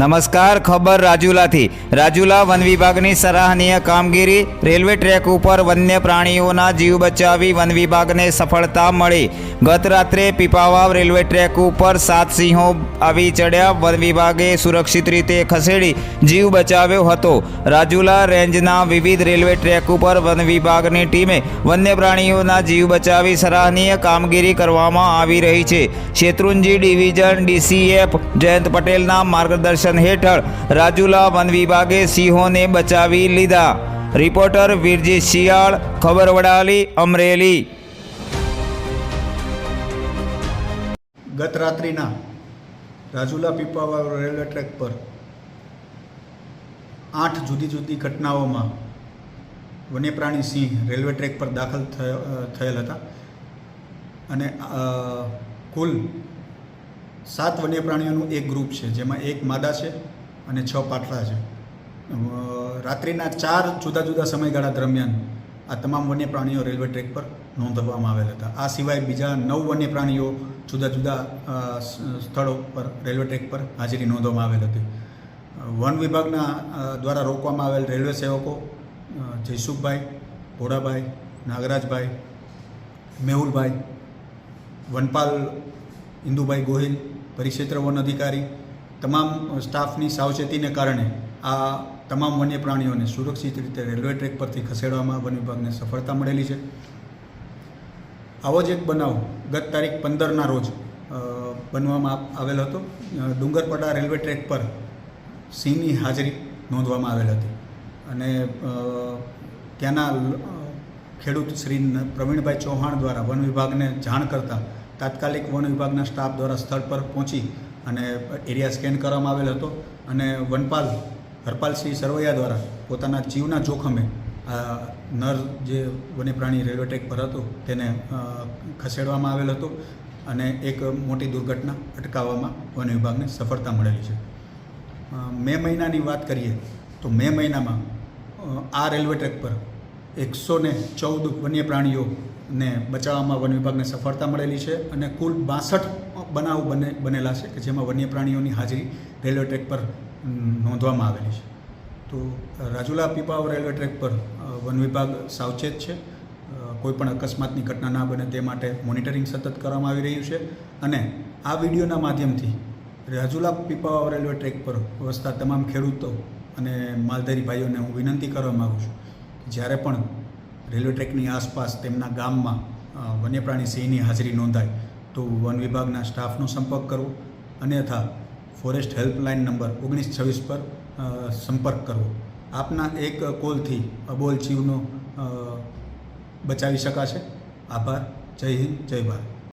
નમસ્કાર, ખબર રાજુલાથી. રાજુલા વન વિભાગની સરાહનીય કામગીરી, રેલવે ટ્રેક ઉપર વન્ય પ્રાણીઓના જીવ બચાવી વન વિભાગને સફળતા મળી. ગત રાત્રે પીપાવાવ રેલવે ટ્રેક ઉપર સાત સિંહો આવી ચડ્યા. વન વિભાગે સુરક્ષિત રીતે ખસેડી જીવ બચાવ્યો હતો. રાજુલા રેન્જના વિવિધ રેલવે ટ્રેક ઉપર વન વિભાગની ટીમે વન્ય પ્રાણીઓના જીવ બચાવી સરાહનીય કામગીરી કરવામાં આવી રહી છે. શેત્રુંજી ડિવિઝન ડીસીએફ જયંત પટેલના માર્ગદર્શન હેઠળ રાજુલા વન વિભાગે સિંહોને બચાવી લીધા. રિપોર્ટર વીરજી શિયાળ ખબર વડાલી અમરેલી. ગત રાત્રિના રાજુલા પીપાવા રેલવે ટ્રેક પર આઠ જુદી જુદી ઘટનાઓમાં વન્યપ્રાણી સિંહ રેલવે ટ્રેક પર દાખલ થયેલ હતા. અને કુલ સાત વન્યપ્રાણીઓનું એક ગ્રુપ છે, જેમાં એક માદા છે અને છ પાટલા છે. રાત્રિના ચાર જુદા જુદા સમયગાળા દરમિયાન આ તમામ વન્ય પ્રાણીઓ રેલવે ટ્રેક પર નોંધવામાં આવેલ હતા. આ સિવાય બીજા નવ વન્ય પ્રાણીઓ જુદા જુદા સ્થળો પર, રેલવે ટ્રેક પર હાજરી નોંધવામાં આવેલ હતી. વન વિભાગના દ્વારા રોકવામાં આવેલ રેલવે સેવકો જયસુખભાઈ, ભોળાભાઈ, નાગરાજભાઈ, મેહુલભાઈ, વનપાલ ઇન્દુભાઈ ગોહિલ, પરિક્ષેત્ર વન અધિકારી, તમામ સ્ટાફની સાવચેતીને કારણે આ તમામ વન્ય પ્રાણીઓને સુરક્ષિત રીતે રેલવે ટ્રેક પરથી ખસેડવામાં વન વિભાગને સફળતા મળેલી છે. આવો જ એક બનાવ ગત તારીખ પંદરના રોજ બનવામાં આવેલ હતો. ડુંગરપડા રેલવે ટ્રેક પર સિંહની હાજરી નોંધવામાં આવેલ હતી. અને ત્યાંના ખેડૂત શ્રી પ્રવીણભાઈ ચૌહાણ દ્વારા વન વિભાગને જાણ કરતાં તાત્કાલિક વન વિભાગના સ્ટાફ દ્વારા સ્થળ પર પહોંચી અને એરિયા સ્કેન કરવામાં આવેલ હતો અને વનપાલ હરપાલસિંહ સરવૈયા દ્વારા પોતાના જીવના જોખમે આ નર જે વન્યપ્રાણી રેલવે ટ્રેક પર હતો તેને ખસેડવામાં આવેલ હતો અને એક મોટી દુર્ઘટના અટકાવવામાં વન વિભાગને સફળતા મળેલી છે. મે મહિનાની વાત કરીએ તો મે મહિનામાં આ રેલવે ટ્રેક પર એકસો ને ચૌદ વન્ય પ્રાણીઓને બચાવવામાં વન વિભાગને સફળતા મળેલી છે અને કુલ બાસઠ બનાવ બને, બનેલા છે કે જેમાં વન્ય પ્રાણીઓની હાજરી રેલવે ટ્રેક પર નોંધવામાં આવેલી છે. તો રાજુલા પીપાવ રેલવે ટ્રેક પર વન વિભાગ સાવચેત છે. કોઈપણ અકસ્માતની ઘટના ના બને તે માટે મોનિટરિંગ સતત કરવામાં આવી રહ્યું છે અને આ વિડીયોના માધ્યમથી રાજુલા પીપાવાવ રેલવે ટ્રેક પર વસતા તમામ ખેડૂતો અને માલધારી ભાઈઓને હું વિનંતી કરવા માગું છું જ્યારે પણ રેલવે ટ્રેકની આસપાસ તેમના ગામમાં વન્યપ્રાણી સિંહની હાજરી નોંધાય તો વન વિભાગના સ્ટાફનો સંપર્ક કરવો અન્યથા ફોરેસ્ટ હેલ્પલાઇન નંબર ઓગણીસ છવ્વીસ પર સંપર્ક કરવો. આપના એક કોલથી અબોલ જીવનો બચાવી શકાશે? આભાર. જય હિન્દ, જય ભારત.